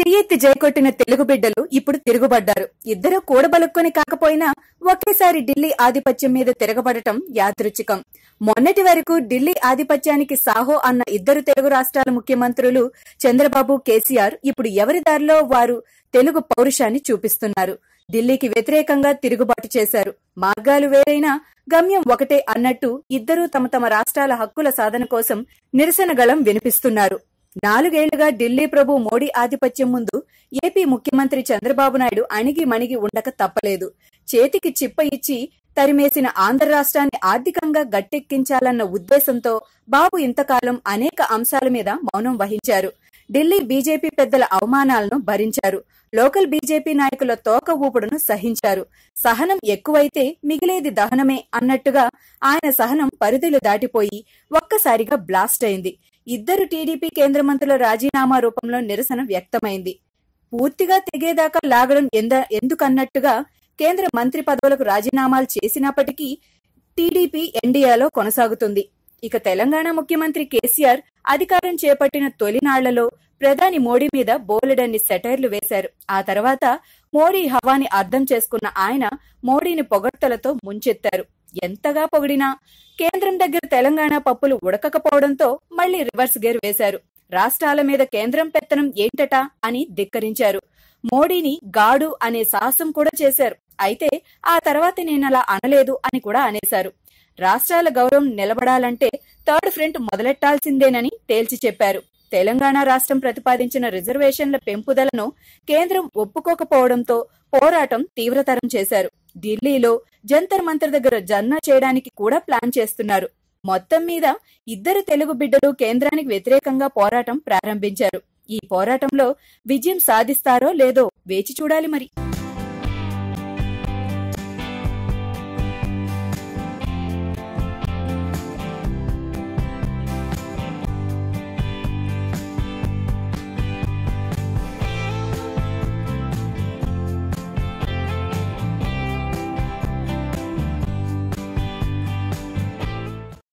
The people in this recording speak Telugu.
చెయ్యెత్తి జైకొట్టిన తెలుగు బిడ్డలు ఇప్పుడు తిరుగుబడ్డారు. ఇద్దరు కూడబలుక్కొని కాకపోయినా ఒకేసారి ఢిల్లీ ఆధిపత్యం మీద తిరగబడటం యాదృచ్ఛికం. మొన్నటి వరకు ఢిల్లీ ఆధిపత్యానికి సాహో అన్న ఇద్దరు తెలుగు రాష్ట్రాల ముఖ్యమంత్రులు చంద్రబాబు కేసీఆర్ ఇప్పుడు ఎవరి దారిలో వారు తెలుగు పౌరుషాన్ని చూపిస్తున్నారు. ఢిల్లీకి వ్యతిరేకంగా తిరుగుబాటు చేశారు. మార్గాలు వేరైనా గమ్యం ఒకటే అన్నట్టు ఇద్దరూ తమ తమ రాష్ట్రాల హక్కుల సాధన కోసం నిరసన గళం వినిపిస్తున్నారు. నాలుగేళ్ళుగా ఢిల్లీ ప్రభు మోడీ ఆధిపత్యం ముందు ఏపీ ముఖ్యమంత్రి చంద్రబాబు నాయుడు అణిగి మణిగి ఉండక తప్పలేదు. చేతికి చిప్ప ఇచ్చి తరిమేసిన ఆంధ్ర రాష్ట్రాన్ని ఆర్థికంగా గట్టెక్కించాలన్న ఉద్దేశంతో బాబు ఇంతకాలం అనేక అంశాల మీద మౌనం వహించారు. ఢిల్లీ బీజేపీ పెద్దల అవమానాలను భరించారు. లోకల్ బీజేపీ నాయకుల తోక ఊపుడును సహించారు. సహనం ఎక్కువైతే మిగిలేది దహనమే అన్నట్టుగా ఆయన సహనం పరిధులు దాటిపోయి ఒక్కసారిగా బ్లాస్ట్ అయింది. ఇద్దరు టీడీపీ కేంద్ర మంత్రుల రాజీనామా రూపంలో నిరసన వ్యక్తమైంది. పూర్తిగా తెగేదాకా లాగడం ఎందుకన్నట్టుగా కేంద్ర మంత్రి పదవులకు రాజీనామాలు చేసినప్పటికీ టీడీపీ ఎన్డీఏలో కొనసాగుతుంది. ఇక తెలంగాణ ముఖ్యమంత్రి కేసీఆర్ అధికారం చేపట్టిన తొలినాళ్ళలో ప్రధాని మోడీ మీద బోలెడన్ని సెటైర్లు వేశారు. ఆ తర్వాత మోడీ హవాని అర్థం చేసుకున్న ఆయన మోడీని పొగడ్తలతో ముంచెత్తారు. ఎంతగా పొగిడినా కేంద్రం దగ్గర తెలంగాణ పప్పులు ఉడకకపోవడంతో మళ్ళీ రివర్స్ గేర్ వేశారు. రాష్ట్రాల మీద కేంద్రం పెత్తనం ఏంటట అని ధిక్కరించారు. మోడీని గాడు అనే సాహసం కూడా చేశారు. అయితే ఆ తర్వాత నేనలా అనలేదు అని కూడా అనేశారు. రాష్ట్రాల గౌరవం నిలబడాలంటే థర్డ్ ఫ్రంట్ మొదలెట్టాల్సిందేనని తేల్చి చెప్పారు. తెలంగాణ రాష్ట్రం ప్రతిపాదించిన రిజర్వేషన్ల పెంపుదలను కేంద్రం ఒప్పుకోకపోవడంతో పోరాటం తీవ్రతరం చేశారు. ఢిల్లీలో జంతర్ మంతర్ దగ్గర జర్నా చేయడానికి కూడా ప్లాన్ చేస్తున్నారు. మొత్తం మీద ఇద్దరు తెలుగు బిడ్డలు కేంద్రానికి వ్యతిరేకంగా పోరాటం ప్రారంభించారు. ఈ పోరాటంలో విజయం సాధిస్తారో లేదో వేచి చూడాలి మరి.